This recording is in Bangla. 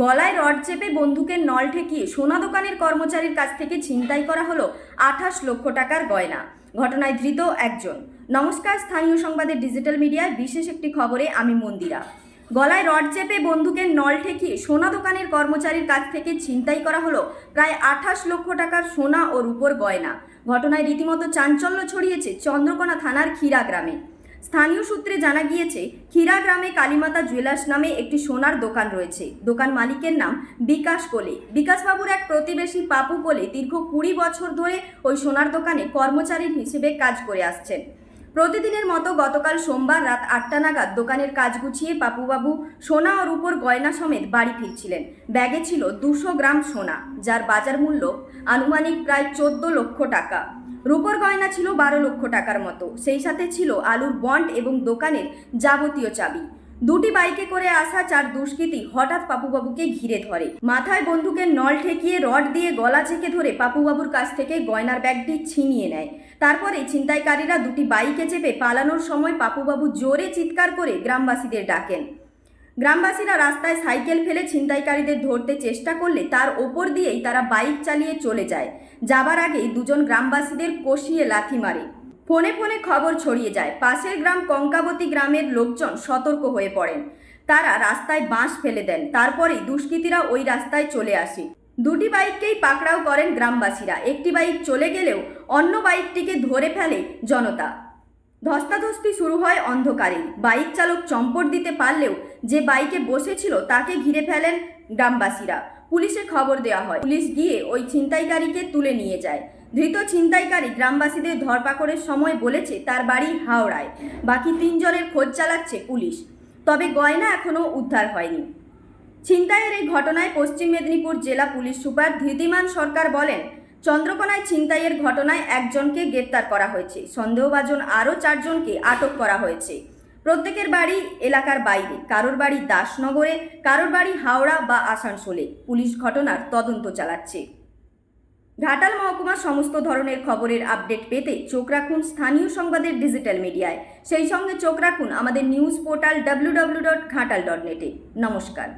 গলায় রড চেপে বন্দুকের নল ঠেকিয়ে সোনা দোকানের কর্মচারীর কাছ থেকে ছিনতাই করা হলো আঠাশ লক্ষ টাকার গয়না। ঘটনায় ধৃত একজন। নমস্কার, স্থানীয় সংবাদের ডিজিটাল মিডিয়ায় বিশেষ একটি খবরে আমি মন্দিরা। গলায় রড চেপে বন্দুকের নল ঠেকিয়ে সোনা দোকানের কর্মচারীর কাছ থেকে ছিনতাই করা হলো প্রায় আঠাশ লক্ষ টাকার সোনা ও রূপোর গয়না। ঘটনায় রীতিমতো চাঞ্চল্য ছড়িয়েছে চন্দ্রকোনা থানার ক্ষীরা গ্রামে। স্থানীয় সূত্রে জানা গিয়েছে, ক্ষীরা গ্রামে কালীমাতা জুয়েলার্স নামে একটি সোনার দোকান রয়েছে। দোকান মালিকের নাম বিকাশ কোলে। বিকাশবাবুর এক প্রতিবেশী পাপু কোলে দীর্ঘ কুড়ি বছর ধরে ওই সোনার দোকানে কর্মচারী হিসেবে কাজ করে আসছেন। প্রতিদিনের মতো গতকাল সোমবার রাত আটটা নাগাদ দোকানের কাজ গুছিয়ে পাপুবাবু সোনা ও রূপোর গয়না সমেত বাড়ি ফিরছিলেন। ব্যাগে ছিল দুশো গ্রাম সোনা, যার বাজার মূল্য আনুমানিক প্রায় চোদ্দ লক্ষ টাকা। রূপোর গয়না ছিল বারো লক্ষ টাকার মতো। সেই সাথে ছিল আলুর বন্ড এবং দোকানের যাবতীয় চাবি। দুটি বাইকে করে আসা চার দুষ্কৃতী হঠাৎ পাপুবাবুকে ঘিরে ধরে। মাথায় বন্দুকের নল ঠেকিয়ে রড দিয়ে গলা চেকে ধরে পাপুবাবুর কাছ থেকে গয়নার ব্যাগটি ছিনিয়ে নেয়। তারপরে ছিনতাইকারীরা দুটি বাইকে চেপে পালানোর সময় পাপুবাবু জোরে চিৎকার করে গ্রামবাসীদের ডাকেন। গ্রামবাসীরা রাস্তায় সাইকেল ফেলে ছিনতাইকারীদের ধরতে চেষ্টা করলে তার ওপর দিয়েই তারা বাইক চালিয়ে চলে যায়। যাবার আগেই দুজন গ্রামবাসীদের কষিয়ে লাথি মারে। ফোনে ফোনে খবর ছড়িয়ে যায়, পাশের গ্রাম কঙ্কাবতী গ্রামের লোকজন সতর্ক হয়ে পড়েন। তারা রাস্তায় বাঁশ ফেলে দেন, তারপরেই দুষ্কৃতীরা ওই রাস্তায় চলে আসে। দুটি বাইককেই পাকড়াও করেন গ্রামবাসীরা, একটি বাইক চলে গেলেও অন্য বাইকটিকে ধরে ফেলে জনতা। ধস্তাধস্তি শুরু হয় অন্ধকারে বাইক চালক চম্পট দিতে পারলেও যে বাইকে বসেছিল তাকে ঘিরে ফেলেন গ্রামবাসীরা। পুলিশে খবর দেওয়া হয়, পুলিশ গিয়ে ওই ছিনতাইকারীকে তুলে নিয়ে যায়। ধৃত ছিনতাইকারী গ্রামবাসীদের ধরপাকড়ের সময় বলেছে, তার বাড়ি হাওড়ায়। বাকি তিনজনের খোঁজ চালাচ্ছে পুলিশ। তবে গয়না এখনও উদ্ধার হয়নি। ছিনতাইয়ের এই ঘটনায় পশ্চিম মেদিনীপুর জেলা পুলিশ সুপার ধৃতিমান সরকার বলেন, চন্দ্রকোনায় ছিনতাইয়ের ঘটনায় একজনকে গ্রেপ্তার করা হয়েছে। সন্দেহভাজন আরও চারজনকে আটক করা হয়েছে। প্রত্যেকের বাড়ি এলাকার বাইরে, কারোর বাড়ি দাসনগরে, কারোর বাড়ি হাওড়া বা আসানসোলে। পুলিশ ঘটনার তদন্ত চালাচ্ছে। ঘাটাল মহকুমার সমস্ত ধরনের খবরের আপডেট পেতে চোখ রাখুন স্থানীয় সংবাদের ডিজিটাল মিডিয়ায়। সেই সঙ্গে চোখ রাখুন আমাদের news portal W dot Ghatal dot নেটে নমস্কার।